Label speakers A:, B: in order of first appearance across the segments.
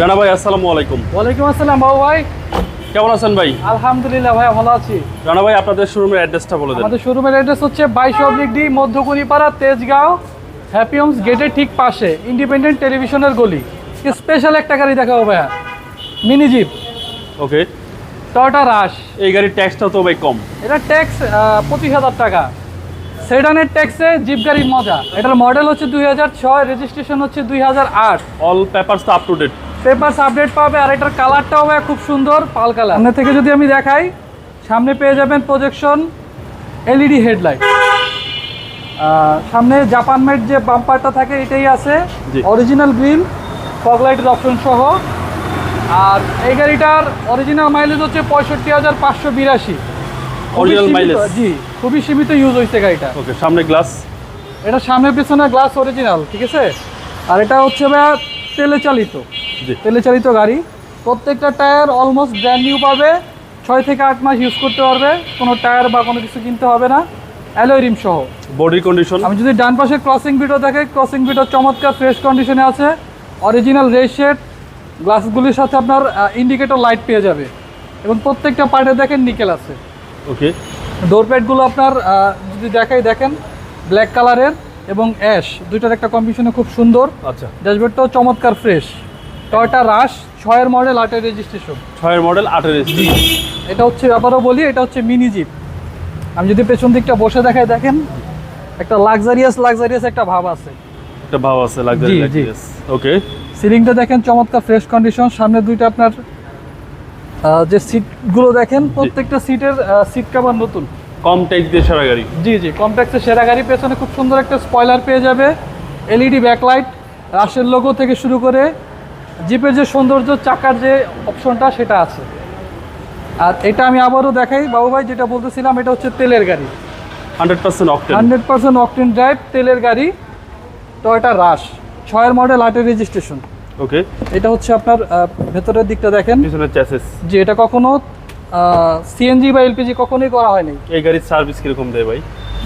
A: রানা ভাই আসসালামু আলাইকুম।
B: ওয়ালাইকুম আসসালাম বাবু ভাই।
A: কেমন আছেন ভাই?
B: আলহামদুলিল্লাহ ভাই ভালো আছি।
A: রানা ভাই আপনাদের শোরুমের অ্যাড্রেসটা বলে দেন।
B: আমাদের শোরুমের অ্যাড্রেস হচ্ছে বাইশ oblique D Madhyakunipara Tejgaon happy homes গেটের ঠিক পাশে ইন্ডিপেন্ডেন্ট টেলিভিশনের গলি। স্পেশাল একটা গাড়ি দেখাবো ভাইয়া mini jeep.
A: Okay.
B: Toyota Rush
A: এই গাড়ির ট্যাক্সটাও তো ভাই কম।
B: এটা ট্যাক্স পঁচিশ হাজার টাকা। সেডানের ট্যাক্সে জিপ গাড়ির মজা। এটার মডেল হচ্ছে দুই হাজার ছয় রেজিস্ট্রেশন হচ্ছে দুই হাজার আট।
A: All papers up to date
B: papers update পাবে আর এটার কালারটাও হবে খুব সুন্দর পাল কালার। সামনে থেকে যদি আমি দেখাই সামনে পেয়ে যাবেন প্রজেকশন এলইডি হেডলাইট সামনে জাপান মেড যে বাম্পারটা থাকে এটাই আছে। অরিজিনাল গ্রিল ফগ লাইটের অপশন সহ। আর এই গাড়িটার অরিজিনাল মাইলেজ হচ্ছে পঁয়ষট্টি হাজার পাঁচশো বিরাশি।
A: Original mileage?
B: জি খুবই সীমিত ইউজ হয়েছে গাড়িটা।
A: ওকে সামনে গ্লাস
B: এটা সামনে পিছনে গ্লাস অরিজিনাল ঠিক আছে? আর এটা হচ্ছে তেলে চালিত। তেলে চালিত গাড়ি। প্রত্যেকটা টায়ার অলমোস্ট ব্র্যান্ড নিউ পাবে। ছয় থেকে আট মাস ইউজ করতে পারবে। কোনো টায়ার বা কোনো কিছু কিনতে হবে না। অ্যালোয় রিম সহ।
A: বডি কন্ডিশন
B: আমি যদি ডান পাশে ক্রসিং ভিডিও দেখে ক্রসিং ভিডিও চমৎকার ফ্রেশ কন্ডিশনে আছে। অরিজিনাল রেড শেড গ্লাসগুলির সাথে আপনার ইন্ডিকেটর লাইট পেয়ে যাবে। এবং প্রত্যেকটা পার্টে দেখেন নিকেল আছে।
A: ওকে
B: ডোর প্যাডগুলো আপনার যদি দেখাই দেখেন ব্ল্যাক কালারের এবং অ্যাশ দুইটার একটা কম্বিনেশনে খুব সুন্দর।
A: আচ্ছা।
B: ড্যাশবোর্ডটাও চমৎকার ফ্রেশ টয়টা রাশ ছয়ের মডেল আটের রেজিস্ট্রেশন
A: ছয়ের মডেল আটের এসি
B: এটা হচ্ছে ব্যাপারও বলি এটা হচ্ছে মিনি জিপ আমি যদি পেছন দিকটা বসে দেখাই দেখেন একটা লাক্সারিয়াস লাক্সারিয়াস একটা ভাব আছে।
A: একটা ভাব আছে লাক্সারি
B: জি, জি।
A: ওকে
B: সিলিংটা দেখেন চমৎকার ফ্রেশ কন্ডিশন সামনে দুইটা আপনার যে সিটগুলো দেখেন প্রত্যেকটা সিটের সিট কাভার নতুন।
A: কম ট্যাক্স দিয়ে সারা গাড়ি।
B: জি জি কমপ্লেক্সের সেরা গাড়ি। পেছনে খুব সুন্দর একটা স্পয়লার পেয়ে যাবে। এলইডি ব্যাকলাইট রাশের লোগো থেকে শুরু করে জিপের যে সৌন্দর্য চাকার যে অপশনটা সেটা আছে। আর এটা আমি আবারও দেখাই বাবু ভাই যেটা বলতেছিলাম এটা হচ্ছে তেলের গাড়ি।
A: Hundred percent octane.
B: Hundred percent octane drive তেলের গাড়ি তো এটা রাশ। ছয়ের মডেল আটের রেজিস্ট্রেশন
A: ওকে।
B: এটা হচ্ছে আপনার ভেতরের দিকটা দেখেন।
A: পিছনের চ্যাসেস
B: যে এটা কখনো সিএনজি বা এলপিজি কখনোই করা হয়নি।
A: এই গাড়ির সার্ভিস কীরকম দেয় ভাই?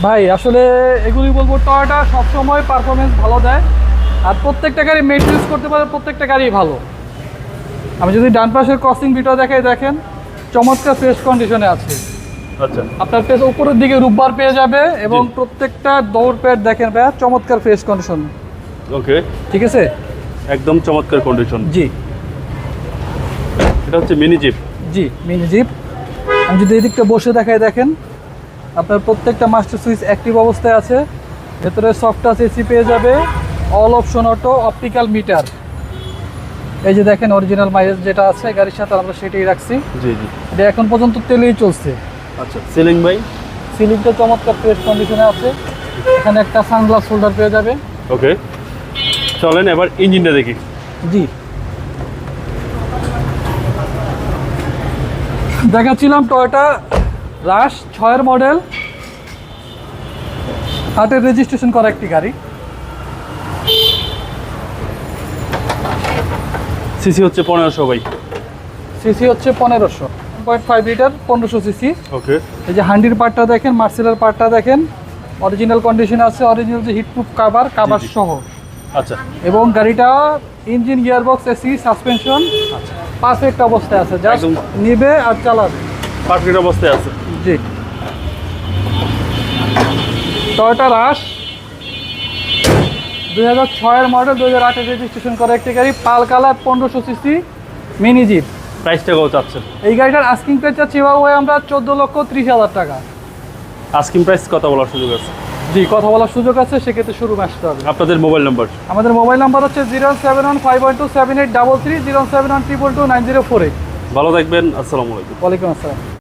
B: ভাই আসলে এগুলি বলব টয়টা সবসময় পারফরমেন্স ভালো দেয়। আর প্রত্যেকটা গাড়ি মেনটেন্স করতে পারে প্রত্যেকটা গাড়ি ভালো। আমি যদি ডান পাশের ক্রসিং ভিডিও দেখাই দেখেন চমৎকার ফ্রেশ কন্ডিশনে আছে।
A: আচ্ছা।
B: আপনার পেছ উপরের দিকে রূপবার পেয়ে যাবে এবং প্রত্যেকটা দৌড় প্যাড দেখেন ভাইয়া চমৎকার ফ্রেশ কন্ডিশন
A: ওকে।
B: ঠিক আছে?
A: একদম চমৎকার কন্ডিশন
B: জি।
A: এটা হচ্ছে মিনি জিপ
B: জি মিনি জিপ আমি যদি এই দিকটা বসে দেখাই দেখেন আপনার প্রত্যেকটা মাস্টার সুইচ অ্যাক্টিভ অবস্থায় আছে। ভেতরে সফট টাচ এসি পেয়ে যাবে। All option auto optical meter. এই যে দেখেন অরিজিনাল মাইলেজ যেটা আছে গাড়ির সাথে আমরা সেটাই রাখছি।
A: জি জি।
B: এটা এখন পর্যন্ত তেলেই চলছে।
A: আচ্ছা সিলিং ভাই?
B: সিলিংটা চমৎকার ফ্রেশ কন্ডিশনে আছে। এখানে একটা সানগ্লাস হোল্ডার পেয়ে যাবে।
A: ওকে চলেন এবার ইঞ্জিনটা দেখি।
B: জি। দেখাচ্ছিলাম টয়োটা রাশ ছয়ের মডেল হাটের রেজিস্ট্রেশন করা একটি গাড়ি।
A: সিসি হচ্ছে পনেরোশো ভাই।
B: সিসি হচ্ছে পনেরোশো। পয়েন্ট ফাইভ লিটার পনেরোশো সিসি।
A: ওকে।
B: এই যে হান্ডির পার্টটা দেখেন মার্সেলের পার্টটা দেখেন অরিজিনাল কন্ডিশন আছে অরিজিনাল যে হিটপ্রুফ কাভার কাভার। সহ।
A: আচ্ছা।
B: এবং গাড়িটা engine gearbox AC suspension perfect অবস্থায় আছে জাস্ট। নিবে আর চালাবে।
A: পারফেক্ট অবস্থায় আছে।
B: জি। টয়োটা রাশ দুই হাজার ছয়ের মডেল দুই হাজার আটের রেজিস্ট্রেশন করা একটি গাড়ি পাল কালার পনেরোশো সিসি মিনি জিপ
A: প্রাইসটা কত চাচ্ছেন?
B: এই গাড়িটার আস্কিং প্রাইস চাচ্ছি ভাই আমরা চোদ্দ লক্ষ ত্রিশ হাজার টাকা।
A: আস্কিং প্রাইস কত বলার সুযোগ আছে?
B: জি কথা বলার সুযোগ আছে সেক্ষেত্রে শুরু আসতে হবে।
A: আপনাদের মোবাইল নাম্বার
B: আমাদের মোবাইল নাম্বার হচ্ছে zero seven one five one two seven eight double three zero seven one triple two nine zero four eight
A: ভালো থাকবেন আসসালামু আলাইকুম।
B: ওয়ালাইকুম আসসালাম।